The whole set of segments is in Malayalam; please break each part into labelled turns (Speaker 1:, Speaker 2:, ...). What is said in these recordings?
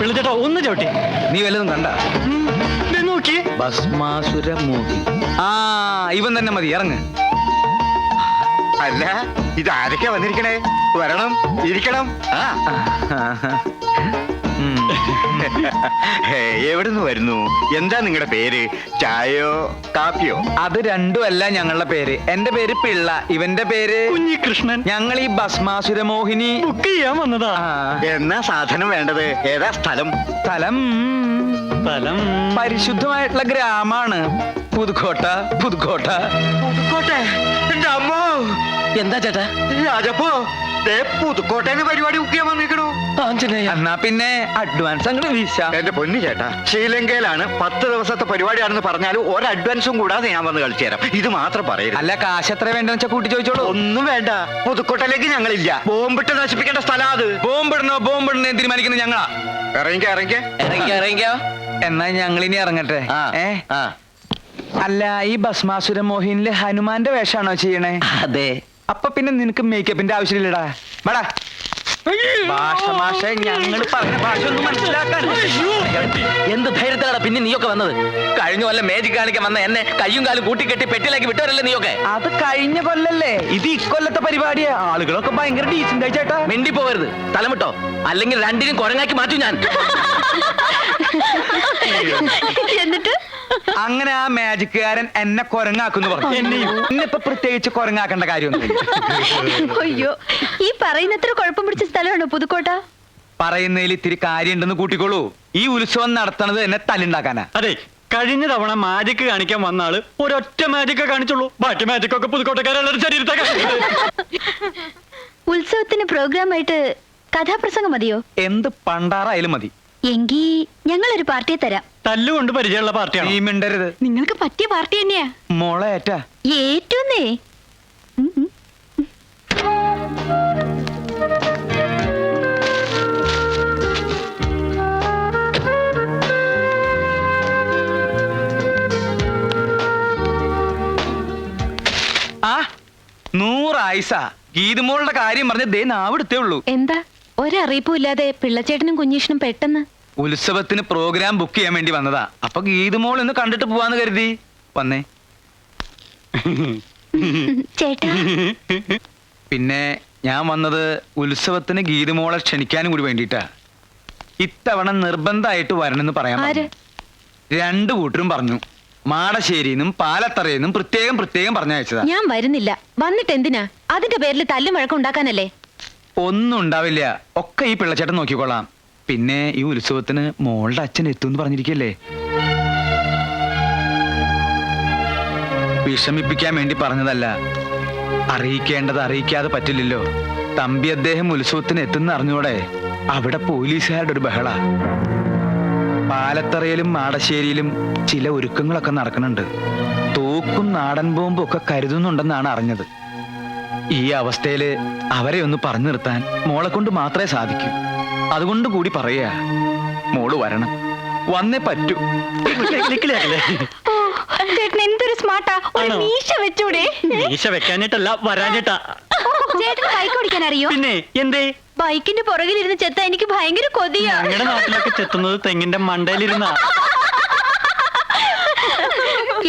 Speaker 1: പിള്ളച്ചേട്ടാ ഒന്ന് ചവിട്ടി.
Speaker 2: നീ വല്ലതും കണ്ട.
Speaker 1: നോക്കി.
Speaker 2: ഭസ്മാസുര മോഹി ആ ഇവൻ തന്നെ മതി ഇറങ്ങ്.
Speaker 3: അല്ല ഇത് ആരൊക്കെ വന്നിരിക്കണേ? വരണം ഇരിക്കണം. ആ. എവിടുന്ന് വരുന്നു? എന്താ നിങ്ങളുടെ പേര്? ചായയോ കാപ്പിയോ?
Speaker 2: അത് രണ്ടുമല്ല ഞങ്ങളുടെ പേര്. എന്റെ പേര് പിള്ള. ഇവന്റെ പേര്
Speaker 1: കുഞ്ഞി കൃഷ്ണൻ
Speaker 2: ഞങ്ങൾ ഈ ഭസ്മാസുര മോഹിനി.
Speaker 1: ബുക്ക് ചെയ്യാൻ വന്നതാ.
Speaker 3: എന്നാ സാധനം വേണ്ടത്? ഏതാ സ്ഥലം?
Speaker 2: സ്ഥലം?
Speaker 1: സ്ഥലം.
Speaker 2: പരിശുദ്ധമായിട്ടുള്ള ഗ്രാമാണ്. പുതുക്കോട്ട പുതുക്കോട്ട.
Speaker 3: പുതുക്കോട്ട?
Speaker 1: എന്താ ചേട്ടാ?
Speaker 3: രാജപ്പോ ദേ പുതുക്കോട്ടേന്ന് പരിപാടി ബുക്ക് ചെയ്യാൻ വന്നിരിക്കണു
Speaker 1: ആഞ്ജനേയ.
Speaker 2: എന്നാ പിന്നെ അഡ്വാൻസ് അങ്ങോട്ട് വീശ.
Speaker 3: എന്റെ പൊന്നു ചേട്ടാ ശ്രീലങ്കയിലാണ് പത്ത് ദിവസത്തെ പരിപാടിയാണെന്ന് പറഞ്ഞാലും ഒരു അഡ്വാൻസും കൂടാതെ ഞാൻ വന്ന് കളിച്ചു തരാം. ഇത് മാത്രം പറയരുത്.
Speaker 2: അല്ല കാശ് എത്ര വേണ്ടെന്ന് വെച്ചാൽ കൂട്ടി ചോദിച്ചോളൂ.
Speaker 3: ഒന്നും വേണ്ട. പുതുക്കോട്ടയിലേക്ക് ഞങ്ങളില്ല. ബോംബിട്ട് നശിപ്പിക്കേണ്ട സ്ഥലം അത്.
Speaker 2: ബോംബിടണോ ബോംബിടണോ തീരുമാനിക്കുന്നത് ഞങ്ങളാ.
Speaker 3: ഇറങ്ങിക്ക ഇറങ്ങിക്ക.
Speaker 2: ഇറങ്ങിക്കോ ഇറങ്ങിക്കോ. എന്നാ ഞങ്ങളിനി ഇനി ഇറങ്ങട്ടെ ഏ? അല്ല ഈ ഭസ്മാസുര മോഹിനിൽ ഹനുമാന്റെ വേഷമാണോ ചെയ്യണേ?
Speaker 1: അതെ.
Speaker 2: അപ്പൊ പിന്നെ നിനക്ക് മേക്കപ്പിന്റെ ആവശ്യമില്ലടാ. വേടാ. ഭാഷ ഭാഷ ഞങ്ങൾ പറഞ്ഞ ഭാഷ ഒന്നും മനസ്സിലാക്കാൻ
Speaker 4: എന്ത് ധൈര്യത്തിലാണ് പിന്നെ നീയൊക്കെ വന്നത്? കഴിഞ്ഞ കൊല്ലം മേജിക് കാണിക്കാൻ വന്ന എന്നെ കയ്യും കാലും കൂട്ടിക്കെട്ടി പെട്ടിലേക്ക് വിട്ടവരല്ലേ നീയൊക്കെ?
Speaker 2: അത് കഴിഞ്ഞ കൊല്ലല്ലേ? ഇത് ഇക്കൊല്ലത്തെ പരിപാടിയാ. ആളുകളൊക്കെ ഭയങ്കര ഡീസന്റ് ആയി ചേട്ടാ.
Speaker 4: മിണ്ടി പോവരുത് തലമിട്ടോ? അല്ലെങ്കിൽ രണ്ടിനും കുരങ്ങാക്കി മാറ്റും ഞാൻ.
Speaker 5: എന്നിട്ട്?
Speaker 2: അങ്ങനെ ആ മാജിക്കുകാരൻ എന്നെ കൊരങ്ങാക്കുന്നു പറഞ്ഞു.
Speaker 1: എന്നെയും.
Speaker 2: ഇന്നിപ്പൊ പ്രത്യേകിച്ച് കൊരങ്ങാക്കേണ്ട കാര്യമൊന്നും
Speaker 5: അയ്യോ. ഈ പറയുന്നത്ര കുഴപ്പം പിടിച്ച സ്ഥലമാണോ പുതുക്കോട്ട?
Speaker 2: പറയുന്നതിൽ ഇത്തിരി കാര്യമുണ്ടെന്ന് കൂട്ടിക്കോളൂ. ഈ ഉത്സവം നടത്തണത് എന്നെ തല്ലുണ്ടാക്കാനാ.
Speaker 1: അതെ കഴിഞ്ഞ തവണ മാജിക് കാണിക്കാൻ വന്ന ആൾ ഒരൊറ്റ മാജിക്ക് കാണിച്ചുള്ളൂ. ബാക്കി മാജിക് ഒക്കെ പുതുക്കോട്ടക്കാരെല്ലാവരും ശരീരത്തെ
Speaker 5: ഉത്സവത്തിന് പ്രോഗ്രാം ആയിട്ട് കഥാപ്രസംഗം മതിയോ?
Speaker 2: എന്ത് പണ്ടാറായാലും മതി.
Speaker 5: എങ്കി ഒരു പാർട്ടി തരാം.
Speaker 1: തല്ലുകൊണ്ട് പരിചയമുള്ള
Speaker 2: നീ
Speaker 1: പാർട്ടിയാണ്
Speaker 2: മിണ്ടരുത്.
Speaker 5: നിങ്ങൾക്ക് പറ്റിയ പാർട്ടി തന്നെയാ.
Speaker 2: മോളെ ഏറ്റാ. ആ നൂറായിസ ഗീതുമോളുടെ കാര്യം പറഞ്ഞ് ദേ നാവിടുത്തേ ഉള്ളൂ.
Speaker 5: എന്താ? ഒരറിയിപ്പും ഇല്ലാതെ പിള്ളച്ചേട്ടനും കുഞ്ഞീഷനും പെട്ടെന്ന്.
Speaker 2: ഉത്സവത്തിന് പ്രോഗ്രാം ബുക്ക് ചെയ്യാൻ വേണ്ടി വന്നതാ. അപ്പൊ ഗീതുമോൾ ഒന്ന് കണ്ടിട്ട് പോവാന്ന് കരുതി. വന്നേ.
Speaker 5: ചേട്ടാ.
Speaker 2: പിന്നെ ഞാൻ വന്നത് ഉത്സവത്തിന് ഗീതുമോളെ ക്ഷണിക്കാനും കൂടി വേണ്ടിയിട്ടാ. ഇത്തവണ നിർബന്ധമായിട്ട് വരണമെന്ന് പറയാൻ
Speaker 5: ആര്?
Speaker 2: പറഞ്ഞു. രണ്ടു കൂട്ടരും പറഞ്ഞു. മാടശ്ശേരിന്നും പാലത്തറയിന്നും പ്രത്യേകം പ്രത്യേകം പറഞ്ഞയച്ചതാ.
Speaker 5: ഞാൻ വരുന്നില്ല. വന്നിട്ട് എന്തിനാ? അതിന്റെ പേരിൽ തല്ലും വഴക്കം ഉണ്ടാക്കാനല്ലേ?
Speaker 2: ഒന്നും ഉണ്ടാവില്ല. ഒക്കെ ഈ പിള്ളച്ചേട്ടൻ നോക്കിക്കോളാം. പിന്നെ ഈ ഉത്സവത്തിന് മോളുടെ അച്ഛൻ എത്തും എന്ന് പറഞ്ഞിരിക്കല്ലേ? വിഷമിപ്പിക്കാൻ വേണ്ടി പറഞ്ഞതല്ല. അറിയിക്കേണ്ടത് അറിയിക്കാതെ പറ്റില്ലല്ലോ. തമ്പി അദ്ദേഹം ഉത്സവത്തിന് എത്തുന്ന അറിഞ്ഞൂടെ? അവിടെ പോലീസുകാരുടെ ഒരു ബഹള. പാലത്തറയിലും മാടശ്ശേരിയിലും ചില ഒരുക്കങ്ങളൊക്കെ നടക്കുന്നുണ്ട്. തോക്കും നാടൻ ബോംബും ഒക്കെ കരുതുന്നുണ്ടെന്നാണ് അറിഞ്ഞത്. ഈ അവസ്ഥയിൽ അവരെ ഒന്ന് പറഞ്ഞു നിർത്താൻ മോളെ കൊണ്ട് മാത്രമേ സാധിക്കൂ. അതുകൊണ്ട് കൂടി പറയാ മോൾ വരണം. വന്നേ പറ്റൂ.
Speaker 5: ചേട്ടൻ എന്തൊരു സ്മാർട്ടാ. ഒരു
Speaker 1: ആണോ?
Speaker 5: മീശ വെച്ചൂടെ.
Speaker 1: മീശ
Speaker 5: ചേട്ടന് ബൈക്ക് ഓടിക്കാൻ അറിയോ?
Speaker 1: പിന്നെ എന്തേ?
Speaker 5: ബൈക്കിന്റെ പുറകിലിരുന്ന് ചെത്ത എനിക്ക് ഭയങ്കര കൊതിയാ.
Speaker 1: ഞങ്ങളുടെ നാട്ടിലൊക്കെ ചെത്തുന്നത് തെങ്ങിന്റെ മണ്ടയിലിരുന്ന.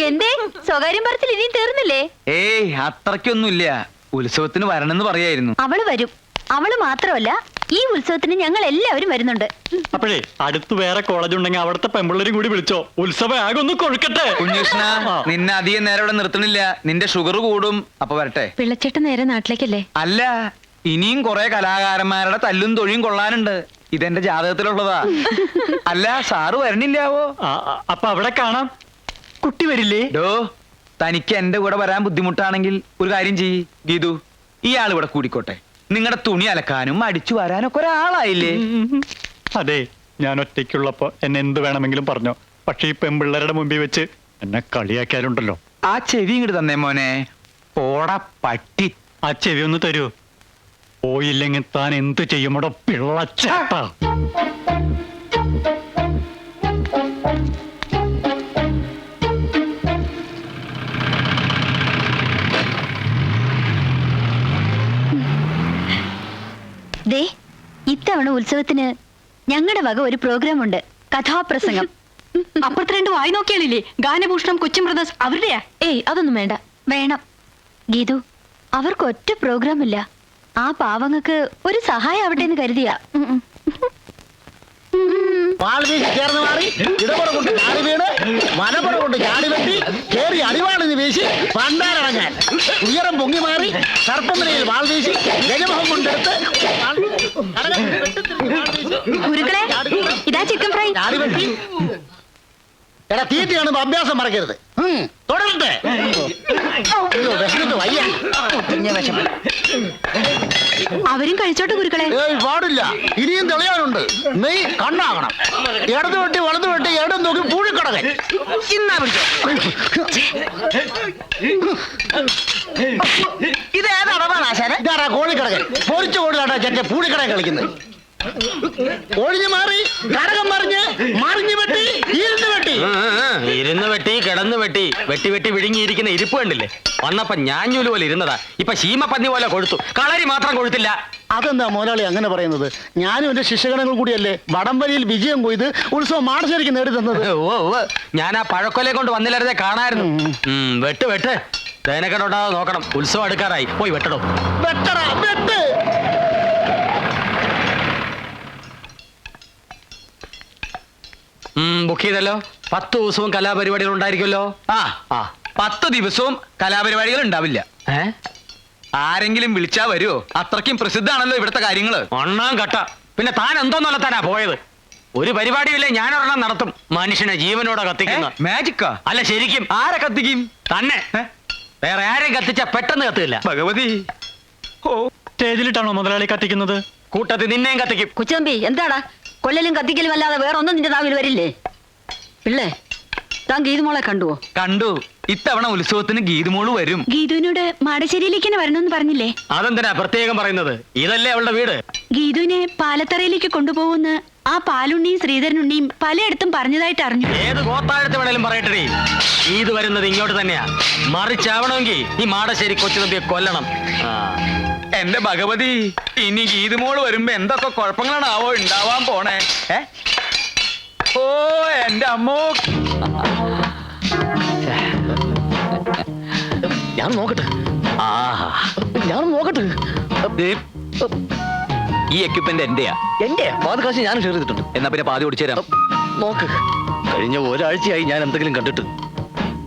Speaker 5: എന്തേ? സ്വകാര്യം പറച്ചിൽ ഇനിയും തീർന്നില്ലേ?
Speaker 2: ഏയ് അത്രയ്ക്കൊന്നുമില്ല. ഉത്സവത്തിന് വരണമെന്ന് പറയായിരുന്നു.
Speaker 5: അവൾ വരും. അവൾ മാത്രമല്ല ഈ ഉത്സവത്തിന് ഞങ്ങൾ എല്ലാവരും വരുന്നുണ്ട്.
Speaker 1: അപ്പോഴേ അടുത്ത് വേറെ കോളേജ് ഉണ്ടെങ്കിൽ അവിടുത്തെ പെമ്പിള്ളേരും കൂടി വിളിച്ചോ. ഉത്സവം ആകെ ഒന്ന് കൊഴുക്കട്ടെ.
Speaker 2: കുഞ്ഞുഷ്ണ നിന്നെ അധികം നേരം ഇവിടെ നിർത്തണില്ല നിന്റെ ഷുഗർ കൂടും. അപ്പൊ വരട്ടെ.
Speaker 5: പിള്ളച്ചേട്ടൻ നേരെ നാട്ടിലേക്കല്ലേ?
Speaker 2: അല്ല ഇനിയും കുറെ കലാകാരന്മാരുടെ തല്ലും തൊഴിയും കൊള്ളാനുണ്ട്. ഇതെന്റെ ജാതകത്തിലുള്ളതാ. അല്ല സാറ് വരണില്ലാവോ
Speaker 1: അപ്പൊ അവിടെ കാണാം. കുട്ടി വരില്ലേ?
Speaker 2: ഡോ തനിക്ക് എന്റെ കൂടെ വരാൻ ബുദ്ധിമുട്ടാണെങ്കിൽ ഒരു കാര്യം ചെയ്യ്. ഗീതു ഇയാൾ ഇവിടെ കൂടിക്കോട്ടെ. നിങ്ങളുടെ തുണി അലക്കാനും അടിച്ചു വരാനും ഒക്കെ
Speaker 1: ഒരാളായില്ലേ അതെ ഞാൻ ഒറ്റയ്ക്കുള്ളപ്പോ എന്നെ എന്ത് വേണമെങ്കിലും പറഞ്ഞോ. പക്ഷെ ഈ പെമ്പിള്ളേരുടെ മുമ്പിൽ വെച്ച് എന്നെ കളിയാക്കിയാലുണ്ടല്ലോ.
Speaker 2: ആ ചെവി ഇങ്ങോട്ട് തന്നേ മോനെ. പോട പട്ടി.
Speaker 1: ആ ചെവി ഒന്ന് തരൂ. പോയില്ലെങ്കിൽ താൻ എന്ത് ചെയ്യുമോടോ പിള്ളച്ചേട്ടാ.
Speaker 5: ഇത്തവണ ഉത്സവത്തിന് ഞങ്ങളുടെ വക ഒരു പ്രോഗ്രാം ഉണ്ട് കഥാപ്രസംഗം.
Speaker 6: അപ്പുറത്ത് രണ്ട് വായി നോക്കിയാലില്ലേ ഗാനഭൂഷണം കൊച്ചും ബ്രദേഴ്സ് അവരുടെയാ?
Speaker 5: ഏയ് അതൊന്നും വേണ്ട. വേണം. ഗീതു അവർക്ക് ഒറ്റ പ്രോഗ്രാം ഇല്ല ആ പാവങ്ങൾക്ക് ഒരു സഹായം ആവട്ടെ എന്ന് കരുതിയാ. ഉം, ഉം.
Speaker 7: വാൾ വീശി ചേർന്ന് മാറി ഇടപുറ കൊണ്ട് ചാടി വീണ് വലപുറ കൊണ്ട് ചാടി വെട്ടി കേറി അടിവാളിന് വീശി പണ്ടാരടങ്ങാൻ ഉയരം പൊങ്ങി മാറി സർപ്പനിലയിൽ വാൾ വീശി ഗജമുഖം കൊണ്ടെടുത്ത്
Speaker 5: ഗുരുക്കളെ ഇതാ ചിക്കൻ ഫ്രൈ
Speaker 7: ചാടി വെട്ടി. എടാ തീറ്റ കാണുമ്പോ അഭ്യാസം മറക്കരുത്. തുടരട്ടെ. അയ്യോ വിശന്നിട്ട് വയ്യ.
Speaker 6: അവരും കഴിച്ചോട്ടെ ഗുരുക്കളെ.
Speaker 7: ഏയ് പാടില്ല. ഇനിയും തെളിയാനുണ്ട്. നീ കണ്ണാകണം. ഇടത് വെട്ടി വലത് വെട്ടി ഇടം നോക്കി പൂഴിക്കടകൻ.
Speaker 4: ഇന്നാ പിടിച്ചോ. ഇത് ഏത് അടവാണ് ആശാനെ
Speaker 7: ഇതാരാ കോഴിക്കടകൻ? പൊരിച്ച കോഴിലാട്ടാ ചെറ്റ പൂഴിക്കടകൻ കളിക്കുന്നത്. ഒഴിഞ്ഞു മാറി കരകം മറിഞ്ഞ് മറിഞ്ഞു വെട്ടി ഇരുന്ന് വെട്ടി.
Speaker 4: ഇരുന്ന് വെട്ടി കിടന്ന് വെട്ടി വെട്ടി വെട്ടി വിഴുങ്ങിയിരിക്കുന്ന ഇരിപ്പ് കണ്ടില്ലേ? വന്നപ്പോ ഞാഞ്ഞൂൽ പോലെ ഇരുന്നതാ. ഇപ്പൊ ശീമപ്പന്നി പോലെ കൊഴുത്തു. കളരി മാത്രം കൊഴുത്തില്ല.
Speaker 7: അതെന്താ മോലാളി അങ്ങനെ പറയുന്നത്? ഞാനും എന്റെ ശിഷ്യഗണങ്ങൾ കൂടിയല്ലേ വടംവലിയിൽ വിജയം കൊയ്ത് ഉത്സവം മാടശ്ശേരിക്ക് നേടി തന്നത്?
Speaker 4: ഓ ഞാൻ ആ പഴക്കൊലെ കൊണ്ട് വന്നില്ലായിരുന്നേ കാണായിരുന്നു. വെട്ട് വെട്ട്. തേനക്കെട്ടുണ്ടാതെ നോക്കണം. ഉത്സവം അടുക്കാറായി. പോയി വെട്ടടോ.
Speaker 7: വെട്ടടാ
Speaker 4: ബുക്ക് ചെയ്തല്ലോ. പത്ത് ദിവസവും കലാപരിപാടികൾ ഉണ്ടായിരിക്കുമല്ലോ.
Speaker 2: ആ ആ. പത്ത് ദിവസവും കലാപരിപാടികൾ ഉണ്ടാവില്ല.
Speaker 4: ഏ?
Speaker 2: ആരെങ്കിലും വിളിച്ചാ വരുമോ അത്രയ്ക്കും പ്രസിദ്ധാണല്ലോ ഇവിടുത്തെ കാര്യങ്ങൾ.
Speaker 4: ഒന്നാം കട്ട പിന്നെ താൻ എന്തോന്നല്ല താനാ പോയത്? ഒരു പരിപാടിയില്ലേ ഞാൻ ഒരെണ്ണം നടത്തും. മനുഷ്യനെ ജീവനോടെ കത്തിക്കുന്ന.
Speaker 2: മാജിക്കാ
Speaker 4: അല്ല ശരിക്കും.
Speaker 2: ആരെ കത്തിക്കും?
Speaker 4: തന്നെ. വേറെ ആരെയും കത്തിച്ച പെട്ടെന്ന് കത്തില്ല.
Speaker 2: ഭഗവതി.
Speaker 1: ഓ സ്റ്റേജിലിട്ടാണോ മുതലാളി കത്തിക്കുന്നത്?
Speaker 4: കൂട്ടത്തിൽ നിന്നെയും കത്തിക്കും.
Speaker 6: കുച്ചമ്പി എന്താടാ? കൊല്ലലും കത്തിക്കലും അല്ലാതെ വേറെ ഒന്നും നിന്റെ നാവിൽ വരില്ലേ? പിള്ളേ താൻ ഗീതുമോളെ കണ്ടുവോ?
Speaker 2: കണ്ടു. ഇത്തവണ ഉത്സവത്തിന് ഗീതുമോൾ വരും.
Speaker 5: ഗീതുവിനോട് മാടശ്ശേരിയിലേക്ക് തന്നെ വരണമെന്ന് പറഞ്ഞില്ലേ?
Speaker 4: അതെന്തിനാ പ്രത്യേകം പറയുന്നത്? ഇതല്ലേ അവളുടെ വീട്?
Speaker 5: ഗീതുവിനെ പാലത്തറയിലേക്ക് കൊണ്ടുപോകുന്ന ആ പാലുണ്ണിയും ശ്രീധരനുണ്ണിയും പലയിടത്തും പറഞ്ഞതായിട്ട് അറിഞ്ഞു.
Speaker 4: ഏത് ഗോത്താഴത്ത് വേണേലും പറയട്ടെ ഗീതു വരുന്നത് ഇങ്ങോട്ട് തന്നെയാ. മറിച്ചാവണമെങ്കിൽ ഈ മാടശ്ശേരി കൊച്ചുതമ്പിയെ കൊല്ലണം. ആ.
Speaker 2: എന്റെ ഭഗവതി ഇനി ഗീതുമോൾ വരുമ്പോ എന്തൊക്കെ കുഴപ്പങ്ങളാണാവോ ഉണ്ടാവാൻ പോണേ? ഏ? ഓ എന്റെ അമ്മോ.
Speaker 7: ഞാൻ നോക്കട്ടെ. ഞാൻ നോക്കട്ടെ?
Speaker 2: ഈ എക്യുപ്മെന്റ് എന്റെയാ.
Speaker 7: എന്റെ പാതുകാശ് ഞാൻ ഷെയർ ചെയ്തിട്ടുണ്ട്.
Speaker 2: എന്നാ പിന്നെ പാതി ഓടിച്ചു തരാം.
Speaker 7: നോക്ക്. കഴിഞ്ഞ ഒരാഴ്ചയായി ഞാൻ എന്തെങ്കിലും കണ്ടിട്ട്.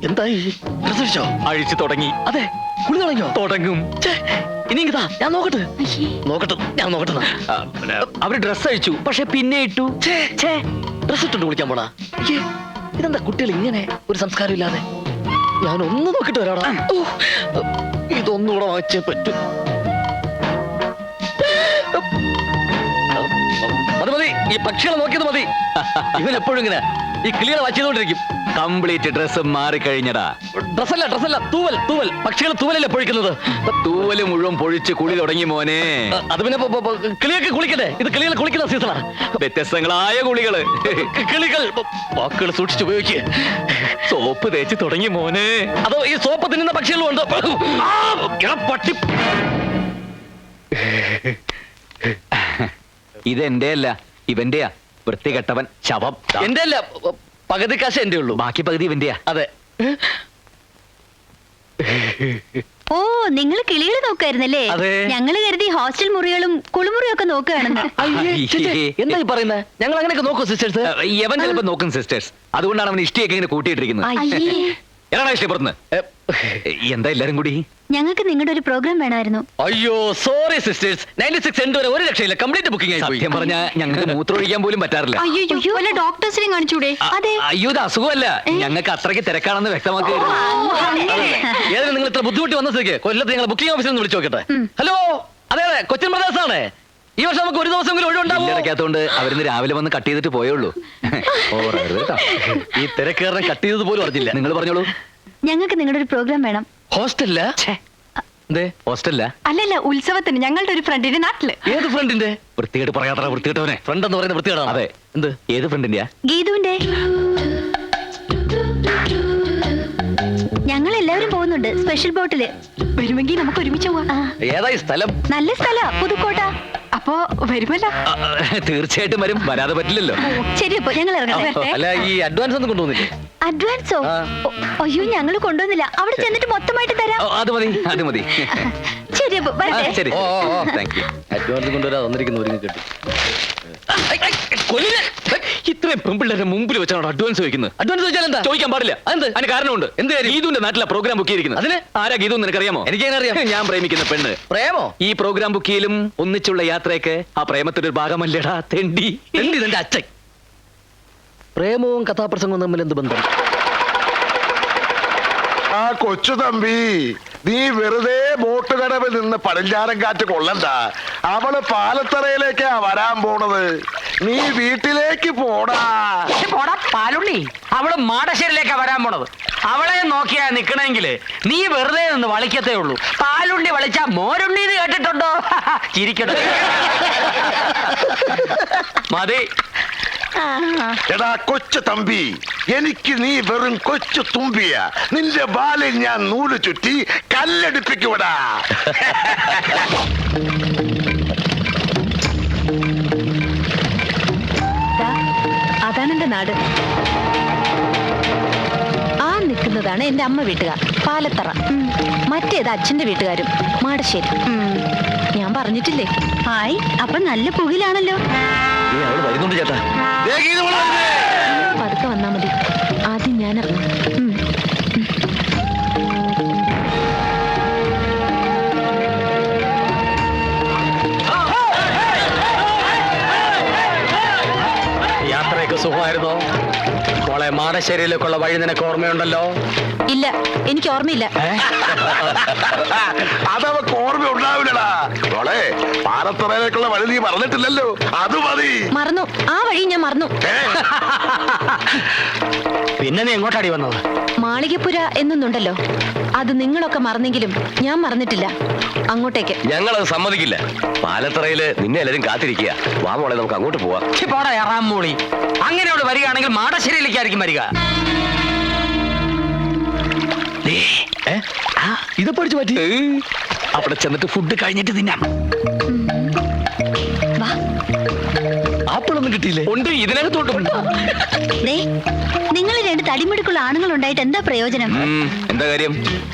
Speaker 7: എന്തായി? പ്രസവിച്ചോ?
Speaker 2: അഴിച്ചു തുടങ്ങി.
Speaker 7: അതെ കുളി തുടങ്ങിയോ?
Speaker 2: തുടങ്ങും.
Speaker 7: ഇനി ഞാൻ നോക്കട്ടെ. നോക്കട്ടെ ഞാൻ നോക്കട്ടെ
Speaker 2: അവർ ഡ്രസ് അഴിച്ചു പക്ഷെ പിന്നെ ഇട്ടു.
Speaker 7: ഡ്രസ് ഇട്ടുണ്ട് കുളിക്കാൻ പോണാ. ഇതെന്താ കുട്ടികൾ ഇങ്ങനെ ഒരു സംസ്കാരം ഇല്ലാതെ? ഞാൻ ഒന്ന് നോക്കിട്ട് വരാടാ. ഇതൊന്നുകൂടെ വാങ്ങിച്ചേ പറ്റൂ. അത് മതി ഈ പക്ഷികളെ നോക്കിയത് മതി. ഇവൻ എപ്പോഴും ഇങ്ങനെ ഈ കിളികളെ വച്ചുകൊണ്ടിരിക്കും
Speaker 2: കംപ്ലീറ്റ് ഡ്രസ് മാറിക്കഴിഞ്ഞടാ
Speaker 7: ഡ്രസ്സല്ല ഡ്രസ്സല്ല തൂവൽ തൂവൽ. പക്ഷികൾ തൂവലല്ലേ പൊഴിക്കുന്നത്?
Speaker 2: തൂവൽ മുഴുവൻ പൊഴിച്ച് കുളി തുടങ്ങി മോനെ.
Speaker 7: അത് പിന്നെ കിളിയൊക്കെ കുളിക്കട്ടെ? ഇത് കിളികൾ കുളിക്കുന്ന സീസണാ
Speaker 2: വ്യത്യസ്തങ്ങളായ കുളികൾ.
Speaker 7: കിളികൾ. വാക്കുകൾ സൂക്ഷിച്ച് ഉപയോഗിക്കുക
Speaker 2: സോപ്പ് തേച്ച് തുടങ്ങി മോനെ.
Speaker 7: അതോ ഈ സോപ്പ് തിന്നുന്ന പക്ഷികളും ഉണ്ട്? പട്ടി.
Speaker 2: ഇതെന്റെ അല്ല ഇവന്റെയാ. വൃത്തികെട്ടവൻ ശവം.
Speaker 7: എന്റെ അല്ല പകുതി കാശ് എന്റെ ഉള്ളൂ.
Speaker 2: ബാക്കി പകുതി ഇവന്റെയാ
Speaker 7: അതെ.
Speaker 5: ഓ നിങ്ങൾ കിളികൾ നോക്കായിരുന്നല്ലേ
Speaker 7: അതെ.
Speaker 5: ഞങ്ങൾ കരുതി ഹോസ്റ്റൽ മുറികളും കുളിമുറിയും ഒക്കെ നോക്കുകയാണെന്ന്
Speaker 7: എന്താ ഈ പറയുന്നത് ഞങ്ങൾ അങ്ങനെയൊക്കെ നോക്കൂ സിസ്റ്റേഴ്സ്
Speaker 2: യവൻ ചിലപ്പോ നോക്കും സിസ്റ്റേഴ്സ് അതുകൊണ്ടാണ് അവൻ ഇഷ്ടിയൊക്കെ ഇങ്ങനെ കൂട്ടിയിട്ടിരിക്കുന്നത്.
Speaker 5: അയ്യേ.
Speaker 2: എടാ ഇഷ്ടി പുറത്തുനിന്ന്? എന്താ എല്ലാരും കൂടി?
Speaker 5: ഞങ്ങൾക്ക് നിങ്ങളുടെ ഒരു പ്രോഗ്രാം വേണമായിരുന്നു.
Speaker 7: അയ്യോ sorry sisters ninety six end വരെ ഒരു രക്ഷയില്ല. കംപ്ലീറ്റ് ബുക്കിംഗ് ആയി പോയി.
Speaker 2: സത്യം പറഞ്ഞാ ഞങ്ങൾക്ക് മൂത്രമൊഴിക്കാൻ പോലും പറ്റാറില്ല.
Speaker 6: അയ്യോ വല്ല ഡോക്ടേഴ്സിനെ കാണിച്ചൂടെ?
Speaker 5: അതെ.
Speaker 2: അയ്യോ ഇത് അസുഖമല്ല. ഞങ്ങൾക്ക് അത്രയ്ക്ക് തിരക്കാണെന്ന് വ്യക്തമാക്കി
Speaker 7: ഏതായാലും നിങ്ങൾ ഇത്ര ബുദ്ധിമുട്ടി വന്ന സ്ഥിതിക്ക് കൊല്ലത്ത് നിങ്ങൾ ബുക്കിംഗ് ഓഫീസിൽ നിന്ന് വിളിച്ചു നോക്കട്ടെ. ഹലോ അതെ അതെ. കൊച്ചിൻ ബ്രദേഴ്സ് ആണ്. ഈ വർഷം നമുക്ക് ഒരു ദിവസം കൂടി ഒഴിവുണ്ടാവും?
Speaker 2: ഇടയ്ക്കകത്തോണ്ട് അവരിന്ന് രാവിലെ വന്ന് കട്ട് ചെയ്തിട്ട് പോയുള്ളൂ
Speaker 7: ഈ തിരക്കേറിനെ കട്ട് ചെയ്തത് പോലും അറിഞ്ഞില്ല.
Speaker 2: നിങ്ങൾ പറഞ്ഞോളൂ.
Speaker 5: ഞങ്ങൾക്ക് നിങ്ങളുടെ ഒരു പ്രോഗ്രാം വേണം.
Speaker 7: ഹോസ്റ്റല്ല? എന്തേ?
Speaker 2: ഹോസ്റ്റലില്ല
Speaker 6: അല്ലല്ല ഉത്സവത്തിന് ഞങ്ങളുടെ ഒരു ഫ്രണ്ടിന്റെ നാട്ടിൽ.
Speaker 7: ഏത് ഫ്രണ്ടിന്റെ
Speaker 2: വൃത്തികേട്ട് പറയാത്ത വൃത്തികെട്ടവനെ.
Speaker 7: ഫ്രണ്ട് എന്ന് പറയുന്ന വൃത്തികേടാണ്?
Speaker 2: അതെ.
Speaker 7: എന്ത്?
Speaker 2: ഏത് ഫ്രണ്ടിന്റെയാ
Speaker 5: ഗീതുവിന്റെ. ഞങ്ങൾ എല്ലാവരും പോകുന്നുണ്ട് സ്പെഷ്യൽ ബോട്ടിൽ
Speaker 6: വരുമെങ്കിൽ നമുക്ക് ഒരുമിച്ച് പോവാം.
Speaker 5: ആ,
Speaker 7: ഏതാ സ്ഥലം?
Speaker 5: നല്ല സ്ഥലാ പുതുക്കോട്ട.
Speaker 8: അപ്പോ വരുമല്ലോ.
Speaker 7: തീർച്ചയായിട്ടും വരും. വരാതെ പറ്റില്ലല്ലോ.
Speaker 8: ശരി അപ്പൊ ഞങ്ങൾ ഇറങ്ങട്ടെ
Speaker 7: അല്ല ഈ അഡ്വാൻസ് ഒന്നും കൊണ്ടുവന്നില്ലേ?
Speaker 8: അഡ്വാൻസോ അയ്യോ ഞങ്ങൾ കൊണ്ടുവന്നില്ല. അവിടെ ചെന്നിട്ട് മൊത്തമായിട്ട് തരാം.
Speaker 7: അത് മതി അത് മതി.
Speaker 8: ശരി അപ്പൊ വരട്ടെ.
Speaker 7: ശരി താങ്ക് യു അഡ്വാൻസ് കൊണ്ടുവരാതെ വന്നിരിക്കുന്ന ഒരുങ്ങി കിട്ടി. ഇത്രയും പെമ്പിള്ളേരുടെ മുമ്പിൽ വെച്ചാണ് അഡ്വാൻസ് ചോദിക്കുന്നത്? അഡ്വാൻസ് ചോദിച്ചാൽ എന്താ? ചോദിക്കാൻ പാടില്ല. എന്ത് അതിന് കാരണമുണ്ട്. എന്ത് ഗീതുവിന്റെ നാട്ടിലെ പ്രോഗ്രാം ബുക്ക് ചെയ്തിരിക്കുന്നത്. അതിന്? ആരാ ഗീതു നിനക്കറിയാമോ? എനിക്ക് അറിയാം. ഞാൻ പ്രേമിക്കുന്ന പെണ്ണ്. പ്രേമോ? ഈ പ്രോഗ്രാം ബുക്ക് ചെയ്യലും ഒന്നിച്ചുള്ള യാത്രയൊക്കെ ആ പ്രേമത്തിന്റെ ഒരു ഭാഗമല്ലേടാ തെണ്ടി. തെണ്ടി തന്റെ അച്ഛൻ. പ്രേമവും കഥാപ്രസംഗവും തമ്മിൽ എന്ത് ബന്ധം?
Speaker 9: ആ കൊച്ചു തമ്പി. നീ വെറുതെ ബോട്ട് കടവിൽ നിന്ന് പടിഞ്ഞാറൻ കാറ്റ് കൊള്ളണ്ട. അവൾ പാലത്തറയിലേക്കാ വരാൻ പോണത്. നീ വീട്ടിലേക്ക് പോടാ.
Speaker 7: പോടാ പാലുണ്ണി. അവൾ മാടശ്ശേരിയിലേക്കാ വരാൻ പോണത്. അവളെ നോക്കിയാ നിക്കണെങ്കിൽ നീ വെറുതെ നിന്ന് വളിക്കത്തേ ഉള്ളൂ. പാലുണ്ണി വളിച്ചാ മോരുണ്ണി എന്ന് കേട്ടിട്ടുണ്ടോ? ചിരിക്കട്ടെ. മതി.
Speaker 9: എടാ കൊച്ചു തമ്പി എനിക്ക് നീ വെറും കൊച്ചു തുമ്പിയ. നിന്റെ ബാലിൽ ഞാൻ നൂൽ ചുറ്റി കല്ലെടുപ്പിക്കൂടാ
Speaker 8: അതാണെന്റെ അതാണ് നാട്. ആ നിൽക്കുന്നതാണ് എന്റെ അമ്മ വീട്ടുകാർ പാലത്തറ. മറ്റേത് അച്ഛന്റെ വീട്ടുകാരും മാടശ്ശേരി. ഞാൻ പറഞ്ഞിട്ടില്ലേ? ഹായ് അപ്പൊ നല്ല
Speaker 9: വരുന്നേ.
Speaker 8: പതുക്കെ വന്നാ മതി. ആദ്യം ഞാൻ ഇറങ്ങും
Speaker 7: യാത്രയൊക്കെ മോളെ മാടശ്ശേരിയിലേക്കുള്ള വഴി നിനക്ക് ഓർമ്മയുണ്ടല്ലോ?
Speaker 8: ഇല്ല എനിക്ക് ഓർമ്മയില്ല.
Speaker 9: അതവക്ക് ഓർമ്മ ഉണ്ടാവില്ലടാ മോളെ പാലത്തറയിലേക്കുള്ള വഴി നീ പറഞ്ഞിട്ടില്ലല്ലോ അത് മതി.
Speaker 8: മറന്നു. ആ വഴി ഞാൻ മറന്നു?
Speaker 7: പിന്നെ നീ എങ്ങോട്ടാടി വന്നത്?
Speaker 8: മാളികപ്പുര എന്നൊന്നുണ്ടല്ലോ. അത് നിങ്ങളൊക്കെ മറന്നെങ്കിലും ഞാൻ മറന്നിട്ടില്ല. അങ്ങോട്ടേക്ക്.
Speaker 10: ഞങ്ങൾ അത് സമ്മതിക്കില്ല. പാലത്തറയിൽ നിന്നെ എല്ലാരും കാത്തിരിക്കുക. വാ മോളെ നമുക്ക് അങ്ങോട്ട് പോവാം.
Speaker 7: മോളി പോടാ എറാം മോളി. അങ്ങനെ അവിടെ വരികയാണെങ്കിൽ മാടശ്ശേരിയിലേക്കായിരിക്കും വരിക. ഇത് പഠിച്ചു പറ്റി അവിടെ ചെന്നിട്ട് ഫുഡ് കഴിഞ്ഞിട്ട് തിന്നാം. ആപ്പിളൊന്നും കിട്ടിയില്ലേ? ഉണ്ട് ഇതിനകത്തോട്ടും
Speaker 8: ദേ നിങ്ങൾ രണ്ട് തടിമിടുക്കുള്ള ആണുങ്ങൾ ഉണ്ടായിട്ട് എന്താ പ്രയോജനം?
Speaker 10: എന്താ കാര്യം?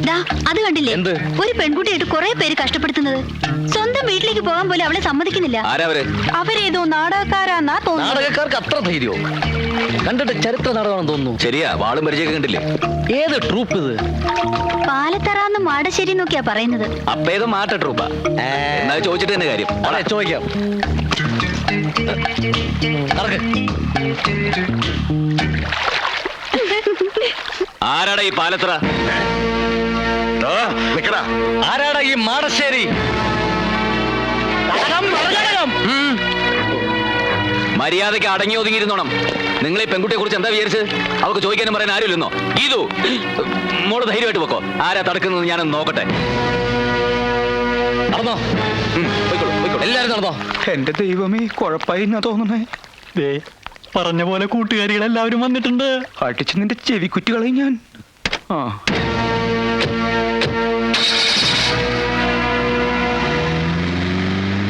Speaker 8: ദാ അത് കണ്ടില്ലേ? ഒരു പെൺകുട്ടിയായിട്ട് കുറെ പേര് കഷ്ടപ്പെടുത്തുന്നത്. സ്വന്തം വീട്ടിലേക്ക് പോകാൻ പോലും അവളെ സമ്മതിക്കുന്നില്ല.
Speaker 10: ആരാ അവർ?
Speaker 8: അവരേതോ നാടകക്കാരാന്നാ തോന്നുന്നു.
Speaker 7: നാടകക്കാർക്ക് അത്ര ധൈര്യമോ? കണ്ടിട്ട് ചരിത്ര നാടകമാണെന്ന് തോന്നുന്നു.
Speaker 10: ശരിയാ വാളും പരിചയം കണ്ടില്ലേ?
Speaker 7: ഏത് ട്രൂപ്പ് ഇത്?
Speaker 8: പാലത്തറാന്ന് മാടശ്ശേരി നോക്കിയാ പറയുന്നത്.
Speaker 10: അപ്പ ഏതോ മാറ്റ ട്രൂപ്പാ. എന്നാ ചോദിച്ചിട്ട് തന്നെ കാര്യം.
Speaker 7: ചോദിക്കാം.
Speaker 10: ആരാടാ ഈ
Speaker 9: പാലത്ര
Speaker 7: ആരാടാ ഈ മാടശ്ശേരി.
Speaker 10: മര്യാദയ്ക്ക് അടങ്ങി ഒതുങ്ങിയിരുന്നോണം. നിങ്ങൾ ഈ പെൺകുട്ടിയെ കുറിച്ച് എന്താ വിചാരിച്ചത്? അവൾക്ക് ചോദിക്കാനും പറയാൻ ആരുമില്ലെന്നോ? ഗീതു മോൾ ധൈര്യമായിട്ട് വെക്കോ ആരാ തടുക്കുന്നത് ഞാനൊന്ന് നോക്കട്ടെ. പോയിക്കോളൂ.
Speaker 7: എല്ലാരും നടന്നോ?
Speaker 2: എന്റെ ദൈവമേ കുഴപ്പമായി എന്നാ തോന്നുന്നേ?
Speaker 1: ദേ പറഞ്ഞ പോലെ കൂട്ടുകാരികൾ എല്ലാവരും വന്നിട്ടുണ്ട്.
Speaker 2: അടിച്ചു നിന്റെ ചെവി കുറ്റികളയും ഞാൻ. ആ.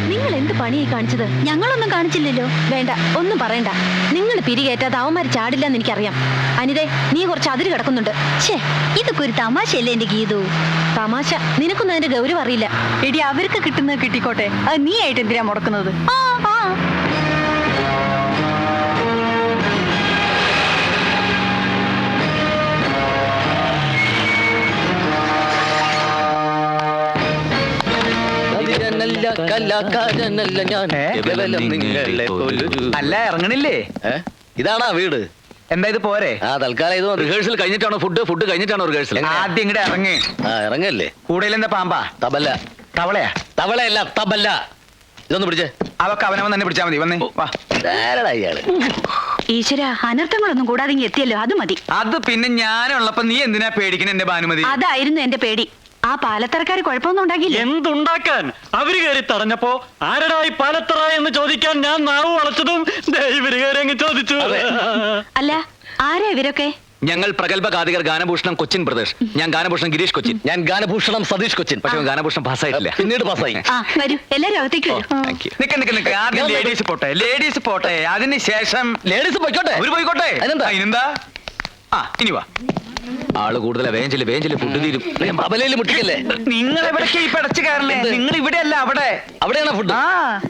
Speaker 8: നിങ്ങൾ എന്ത് പണിയായി കാണിച്ചത്? ഞങ്ങളൊന്നും കാണിച്ചില്ലല്ലോ. വേണ്ട ഒന്നും പറയണ്ട. നിങ്ങൾ പിരികേറ്റാതെ അവന്മാര് ചാടില്ലെന്ന് എനിക്കറിയാം. അനിതേ നീ കുറച്ച് അതിര് കിടക്കുന്നുണ്ട്. ഛേ ഇതൊക്കെ ഒരു തമാശയല്ലേ എന്റെ ഗീതു? തമാശ നിനക്കൊന്നും അതിന്റെ ഗൗരവം അറിയില്ല.
Speaker 6: എടി അവർക്ക് കിട്ടുന്നത് കിട്ടിക്കോട്ടെ. അത് നീ ആയിട്ട് എന്തിനാ മുടക്കുന്നത്?
Speaker 8: ആ ആ.
Speaker 7: കലാകാരനല്ല ഞാൻ? കേവലം നിങ്ങളെ പോലൊരു
Speaker 2: അല്ല ഇറങ്ങണില്ലേ?
Speaker 7: ഇതാണാ വീട്?
Speaker 2: എന്താ ഇത് പോരെ?
Speaker 7: ആ തൽക്കാലം ഇത്
Speaker 10: റിഹേഴ്സൽ കഴിഞ്ഞിട്ടാണോ ഫുഡ് ഫുഡ് കഴിഞ്ഞിട്ടാണോ റിഹേഴ്സൽ
Speaker 2: ആദ്യം ഇങ്ങടെ ഇറങ്ങി.
Speaker 7: ആ ഇറങ്ങല്ലേ?
Speaker 2: കൂടുതൽ എന്താ പാമ്പാ?
Speaker 7: തബല.
Speaker 2: തവളയാ?
Speaker 7: തവളയല്ല തബല്ല ഇതൊന്ന് പിടിച്ചേ.
Speaker 2: അവക്ക് അവനവൻ തന്നെ പിടിച്ചാ മതി. വന്നേ വാ.
Speaker 7: ധാരാളാ
Speaker 6: ഈശ്വര അനർത്ഥങ്ങളൊന്നും കൂടാതെ ഇങ്ങ് എത്തിയല്ലോ അത് മതി.
Speaker 2: അത് പിന്നെ ഞാനുള്ളപ്പോ നീ എന്തിനാ പേടിക്കണ എന്റെ ഭാനുമതി?
Speaker 6: അതായിരുന്നു എന്റെ പേടി. ആ പാലത്തറക്കാർ കുഴപ്പമൊന്നും ഉണ്ടാക്കിയില്ല?
Speaker 1: എന്തുണ്ടാക്കാൻ? അവർ കയറി തടഞ്ഞപ്പോ ആരടായി ഈ പാലത്തറ എന്ന് ചോദിക്കാൻ ഞാൻ നാവ് വളച്ചതും ദേ ഇവർ കയറി അങ്ങ് ചോദിച്ചു.
Speaker 6: അല്ല ആരാ ഇവരൊക്കെ?
Speaker 10: ഞങ്ങൾ പ്രഗത്ഭ ഗാതികർ ഗാനഭൂഷണം കൊച്ചിൻ പ്രദേശ് ഞാൻ ഗാനഭൂഷണം ഗിരീഷ് കൊച്ചിൻ.
Speaker 4: ഞാൻ ഗാനഭൂഷണം സതീഷ് കൊച്ചിൻ.
Speaker 10: പക്ഷേ ഗാനഭൂഷണം പാസ്സായിട്ടില്ല.
Speaker 4: പിന്നീട് പാസ്സായി.
Speaker 5: വരൂ. എല്ലാരും അകത്തേക്ക് വരൂ.
Speaker 10: താങ്ക് യു
Speaker 2: നിക്ക് നിക്ക് നിക്ക്. ആദ്യം ലേഡീസ് പോട്ടെ. ലേഡീസ് പോട്ടെ. അതിന് ശേഷം
Speaker 4: ലേഡീസ് പോയിക്കോട്ടെ.
Speaker 2: പോയിക്കോട്ടെ.
Speaker 4: അതിനെന്താ?
Speaker 2: അതിനെന്താ? ആ ഇനി വാ.
Speaker 10: ആൾ കൂടുതലാ. വേഞ്ചിൽ വേഞ്ചിൽ ഫുഡ് തീരും.
Speaker 4: മബലയിൽ മുട്ടിക്കല്ലേ?
Speaker 2: നിങ്ങൾ ഇവിടെ ഈ പടച്ചു കയറലേ നിങ്ങൾ ഇവിടെ അല്ല അവിടെ.
Speaker 4: അവിടെയാണ് ഫുഡ്?
Speaker 2: ആ.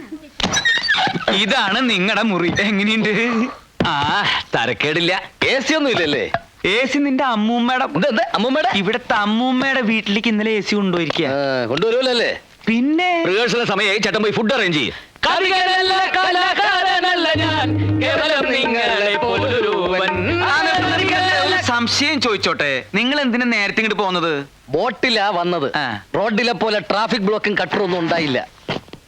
Speaker 2: ഇതാണ് നിങ്ങളുടെ മുറി. എങ്ങനെയുണ്ട്?
Speaker 10: ആ തരക്കേടില്ല.
Speaker 4: എ സി ഒന്നും ഇല്ലല്ലേ?
Speaker 2: എ സി നിന്റെ അമ്മൂമ്മയുടെ
Speaker 4: അമ്മൂമ്മയുടെ?
Speaker 2: ഇവിടത്തെ അമ്മൂമ്മയുടെ വീട്ടിലേക്ക് ഇന്നലെ എ സി കൊണ്ടുപോയിരിക്കുക
Speaker 4: കൊണ്ടുവരുമല്ലേ
Speaker 2: പിന്നെ?
Speaker 10: റിഹേഴ്സൽ സമയമായി ചേട്ടൻ പോയി ഫുഡ് അറേഞ്ച് ചെയ്യും. കവികളല്ല കലാകാരനല്ല ഞാൻ. കേവലം നിങ്ങളെ പോലൊരുവൻ.
Speaker 2: സംശയം ചോദിച്ചോട്ടെ നിങ്ങൾ എന്തിനാ നേരത്തെ ഇങ്ങോട്ട് പോകുന്നത്
Speaker 4: ബോട്ടിലാ വന്നത്
Speaker 2: ആ.
Speaker 4: റോഡിലെ പോലെ ട്രാഫിക് ബ്ലോക്കും കട്ടറും ഒന്നും ഉണ്ടായില്ല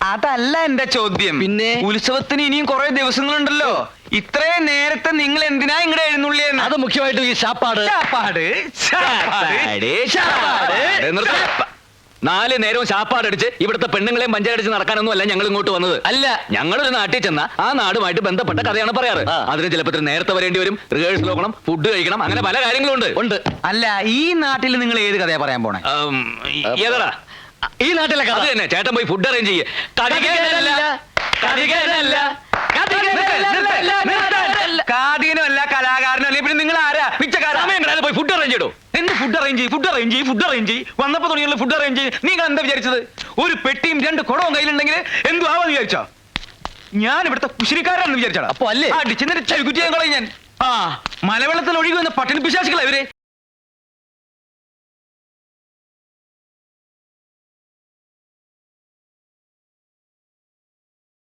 Speaker 2: അതല്ല എന്റെ ചോദ്യം
Speaker 4: പിന്നെ?
Speaker 2: ഉത്സവത്തിന് ഇനിയും കുറെ ദിവസങ്ങളുണ്ടല്ലോ ഇത്രയും നേരത്തെ നിങ്ങൾ എന്തിനാ ഇങ്ങടെ എഴുന്നള്ളിയെന്ന്
Speaker 4: അത് മുഖ്യമായിട്ടും ഈ ശാപ്പാട്
Speaker 2: ചാപ്പാട് ചാപ്പാട്,
Speaker 10: ചാപ്പാട്. നിർത്ത്. നാല് നേരവും ശാപ്പാടടിച്ച് ഇവിടുത്തെ പെണ്ണുങ്ങളെയും പഞ്ചായടിച്ച് നടക്കാനൊന്നും അല്ല ഞങ്ങൾ ഇങ്ങോട്ട് വന്നത്.
Speaker 4: അല്ല.
Speaker 10: ഞങ്ങളൊരു നാട്ടിൽ ചെന്ന ആ നാടുമായിട്ട് ബന്ധപ്പെട്ട കഥയാണ് പറയാറ്. അതിന് ചിലപ്പോൾ നേരത്തെ വരേണ്ടി വരും റിഹേഴ്സൽ നോക്കണം ഫുഡ് കഴിക്കണം അങ്ങനെ പല കാര്യങ്ങളും ഉണ്ട്.
Speaker 4: ഉണ്ട്
Speaker 2: അല്ല ഈ നാട്ടിൽ നിങ്ങൾ ഏത് കഥയാ പറയാൻ പോണേ?
Speaker 10: ഏതാ
Speaker 4: ഈ നാട്ടിലെ കഥ.
Speaker 10: തന്നെ ചേട്ടൻ പോയി ഫുഡ് അറേഞ്ച് ചെയ്യേ.
Speaker 2: അല്ല കലാകാരനും അല്ല? പിന്നെ നിങ്ങൾ ആരാ?
Speaker 10: മിച്ചക്കാരാമേ പോയി ഫുഡ് അറേഞ്ച് ചെയ്തോ
Speaker 2: എന്ത് ഫുഡ് അറേഞ്ച് ചെയ്യും ഫുഡ് അറേഞ്ച് ചെയ്യും ഫുഡ് അറേഞ്ച് ചെയ്യും. വന്നപ്പോൾ തുടങ്ങിയുള്ള ഫുഡ് അറേഞ്ച് ചെയ്യും. നിങ്ങൾ എന്താ വിചാരിച്ചത്? ഒരു പെട്ടിയും രണ്ട് കുടവും കയ്യിലുണ്ടെങ്കിൽ എന്തു ആവാന്ന് വിചാരിച്ചോ? ഞാൻ ഇവിടുത്തെ കുശിരിക്കാരാണെന്ന് വിചാരിച്ചാ
Speaker 4: അപ്പൊ അല്ലേ?
Speaker 2: ആ ചവിക്കുറ്റി ഞാൻ കളയും ഞാൻ. ആ മലവെള്ളത്തിൽ ഒഴുകി വന്ന പട്ടിണി പിശാസികളാ ഇവർ.